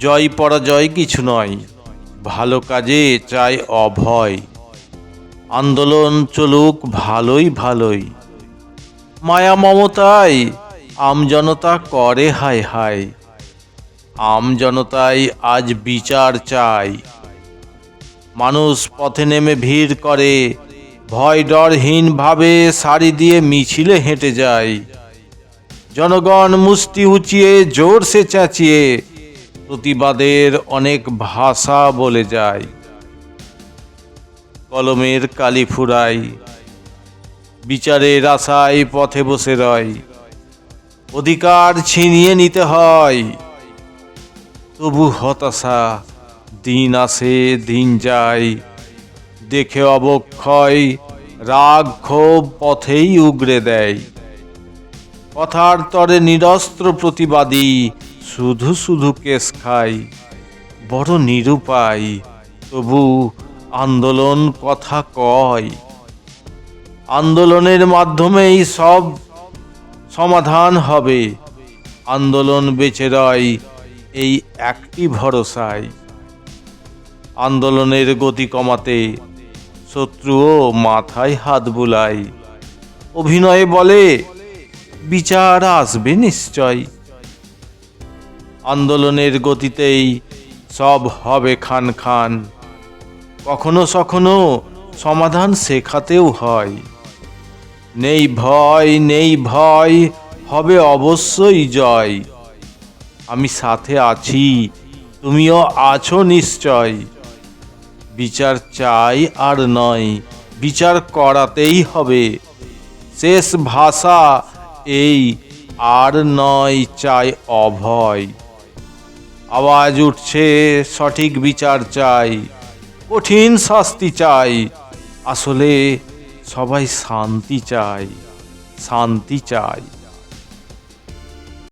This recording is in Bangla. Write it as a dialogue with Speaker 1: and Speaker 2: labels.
Speaker 1: জয় পরাজয় কিছু নয়, ভালো কাজে চাই অভয়। আন্দোলন চলুক ভালোই ভালোই। মায়া মমতায় আমজনতা করে হায় হায়। আমজনতাই আজ বিচার চাই মানুষ পথে নেমে ভিড় করে, ভয় ডরহীন ভাবে সারি দিয়ে মিছিলে হেঁটে যায়। জনগণ মুষ্টি উঁচিয়ে জোরসে চেঁচিয়ে প্রতিবাদের অনেক ভাষা বলে যায়। কলমের কালি ফুরাই, বিচারের আশায় পথে বসে রয়। অধিকার ছিনিয়ে নিতে হয়, তবু হতাশা দিন আসে, দিন যায়। দেখে অবক্ষয় রাগ ক্ষোভ পথেই উগরে দেয়। কথার তরে নিরস্ত্র প্রতিবাদী শুধু শুধু কেস খাই, বড় নিরুপায়, তবু আন্দোলন কথা কয়। আন্দোলনের মাধ্যমেই সব সমাধান হবে। আন্দোলন বেঁচে রয় এই একটি ভরসায়। আন্দোলনের গতি কমাতে শত্রুও মাথায় হাত বুলায়। অভিনয়ে বলে, বিচার আসবে নিশ্চয়। আন্দোলনের গতিতেই সব হবে খান খান। কখনো সখনো সমাধান শেখাতেও হয়। নেই ভয় নেই ভয়, হবে অবশ্যই জয়। আমি সাথে আছি, তুমিও আছো নিশ্চয়। বিচার চাই আর নয়, বিচার করাতেই হবে। শেষ ভাষা এই, আর নয় চাই অভয়। আওয়াজ উঠছে সঠিক বিচার চাই কঠিন শাস্তি চাই আসলে সবাই শান্তি চাই শান্তি চাই।